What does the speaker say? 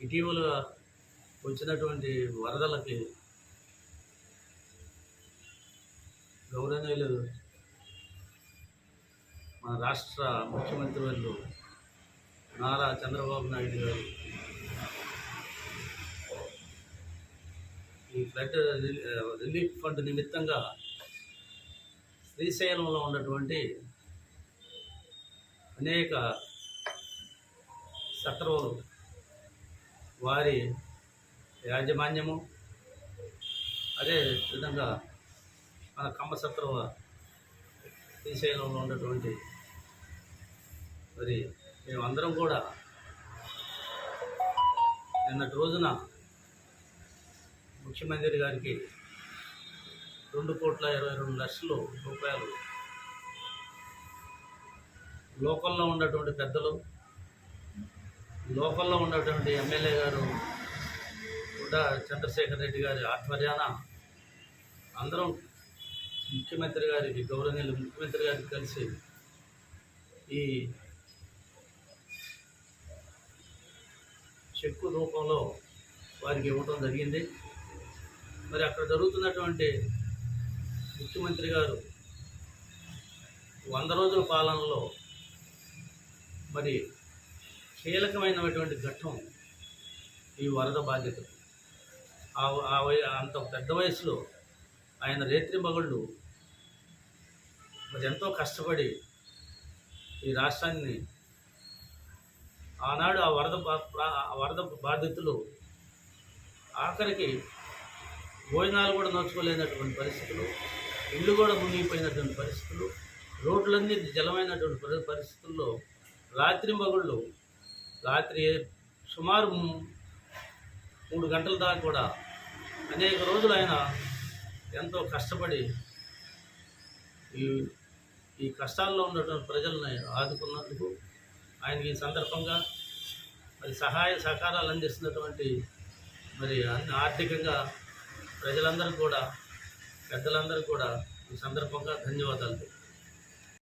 ఇటీవల వచ్చినటువంటి వరదలకి గౌరవనీయులు మన రాష్ట్ర ముఖ్యమంత్రి వాళ్ళు నారా చంద్రబాబు నాయుడు గారు. ఈ ఫ్లడ్ రిలీఫ్ ఫండ్ నిమిత్తంగా శ్రీశైలంలో ఉన్నటువంటి అనేక సత్రవులు వారి యాజమాన్యము. అదే విధంగా మన కమ్మ శ్రీశైలంలో ఉన్నటువంటి మరి మేమందరం కూడా నిన్నటి రోజున ముఖ్యమంత్రి గారికి రెండు కోట్ల ఇరవై రెండు లక్షలు రూపాయలు లోకల్లో ఉన్నటువంటి పెద్దలు లోకల్లో ఉన్నటువంటి ఎమ్మెల్యే గారు కూడా చంద్రశేఖర్ రెడ్డి గారి ఆధ్వర్యాన అందరం ముఖ్యమంత్రి గారికి గౌరవనీయులు ముఖ్యమంత్రి గారికి కలిసి ఈ చెక్కు రూపంలో వారికి ఇవ్వటం జరిగింది. మరి అక్కడ జరుగుతున్నటువంటి ముఖ్యమంత్రి గారు వంద రోజుల పాలనలో మరి కీలకమైనటువంటి ఘట్టం ఈ వరద బాధ్యత. ఆ అంత పెద్ద వయసులో ఆయన రేత్రి మగళ్ళు మరి ఎంతో కష్టపడి ఈ రాష్ట్రాన్ని ఆనాడు ఆ వరద బా- ఆ వరద బాధితులు ఆఖరికి భోజనాలు కూడా నోచుకోలేనటువంటి పరిస్థితులు ఇల్లు కూడా మునిగిపోయినటువంటి పరిస్థితులు రోడ్లన్నీ జలమైనటువంటి పరి- పరిస్థితుల్లో రాత్రి మగుళ్ళు రాత్రి సుమారు మూడు గంటల దాకా కూడా అనేక రోజులు ఆయన ఎంతో కష్టపడి ఈ ఈ కష్టాల్లో ఉన్నటువంటి ప్రజల్ని ఆదుకున్నందుకు ఆయనకి ఈ సందర్భంగా మరి సహాయ సహకారాలు అందిస్తున్నటువంటి మరి అన్ని ఆర్థికంగా ప్రజలందరూ కూడా పెద్దలందరూ కూడా ఈ సందర్భంగా ధన్యవాదాలు.